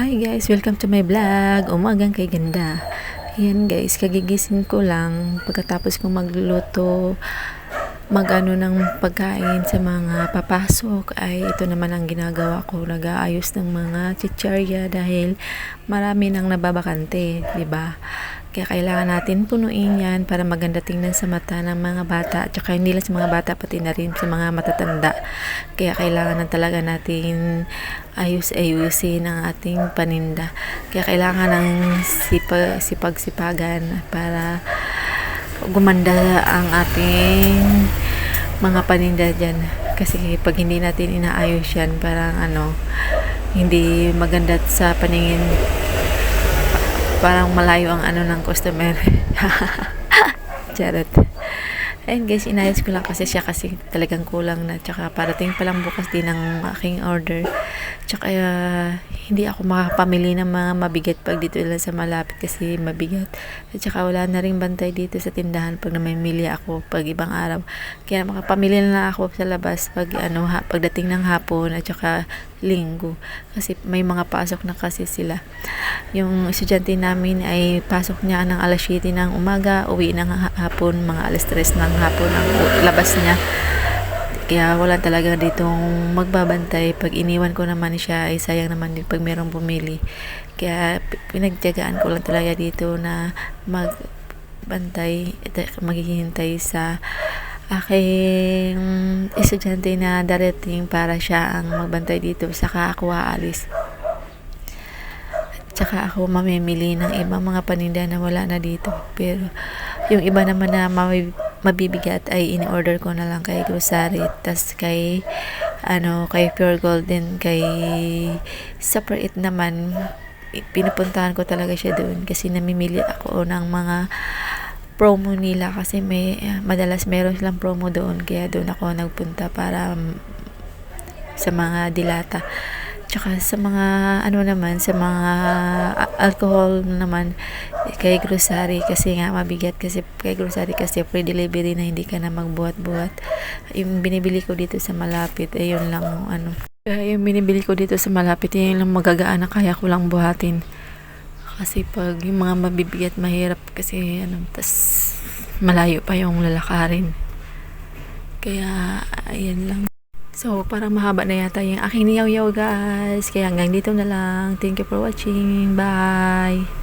Hi guys, welcome to my vlog. Umagang kay ganda. Ayan guys, kagigising ko lang pagkatapos kong magluto magano ng pagkain sa mga papasok ay ito naman ang ginagawa ko nag-aayos ng mga chichirya dahil marami nang nababakante, 'di ba? Kaya kailangan natin punuin yan para maganda tingnan sa mata ng mga bata at saka hindi lang sa mga bata pati na rin sa mga matatanda. Kaya kailangan na talaga natin ayus-ayusin ang ating paninda. Kaya kailangan ng sipag, sipag-sipagan para gumanda ang ating mga paninda dyan. Kasi pag hindi natin inaayos yan, parang ano, hindi maganda sa paningin parang malayo ang ano ng customer. Charot. Ayun guys, inayos ko lang kasi siya kasi talagang kulang na. Tsaka parating pa lang bukas din ang aking order. Tsaka uh, hindi ako makapamili ng mga mabigat pag dito lang sa malapit kasi mabigat. At tsaka wala na rin bantay dito sa tindahan pag namimili ako pag ibang araw. Kaya makapamili na ako sa labas pag ano, ha, pagdating ng hapon at tsaka linggo. Kasi may mga pasok na kasi sila. Yung estudyante namin ay pasok niya ng alas 7 ng umaga, uwi ng hapon, mga alas 3 ng hapon ang labas niya. Kaya wala talaga ditong magbabantay. Pag iniwan ko naman siya, ay sayang naman din pag merong bumili. Kaya pinagtyagaan ko lang talaga dito na magbantay, maghihintay sa aking estudyante na darating para siya ang magbantay dito. Saka ako aalis. Tsaka ako mamimili ng ibang mga paninda na wala na dito. Pero yung iba naman na mabibigat ay in-order ko na lang kay grocery. tas kay ano, kay Pure Golden, kay Super It naman, pinupuntahan ko talaga siya doon kasi namimili ako ng mga promo nila kasi may madalas meron silang promo doon kaya doon ako nagpunta para sa mga dilata Tsaka sa mga ano naman, sa mga alcohol naman kay grocery kasi nga mabigat kasi kay grocery kasi free delivery na hindi ka na magbuhat-buhat. Yung binibili ko dito sa malapit, ayun lang ano. Yung binibili ko dito sa malapit, yun lang magagaan na kaya ko lang buhatin. Kasi pag yung mga mabibigat, mahirap kasi ano, tas malayo pa yung lalakarin. Kaya, ayan lang. So, parang mahaba na yata yung aking niyaw-yaw guys. Kaya hanggang dito na lang. Thank you for watching. Bye!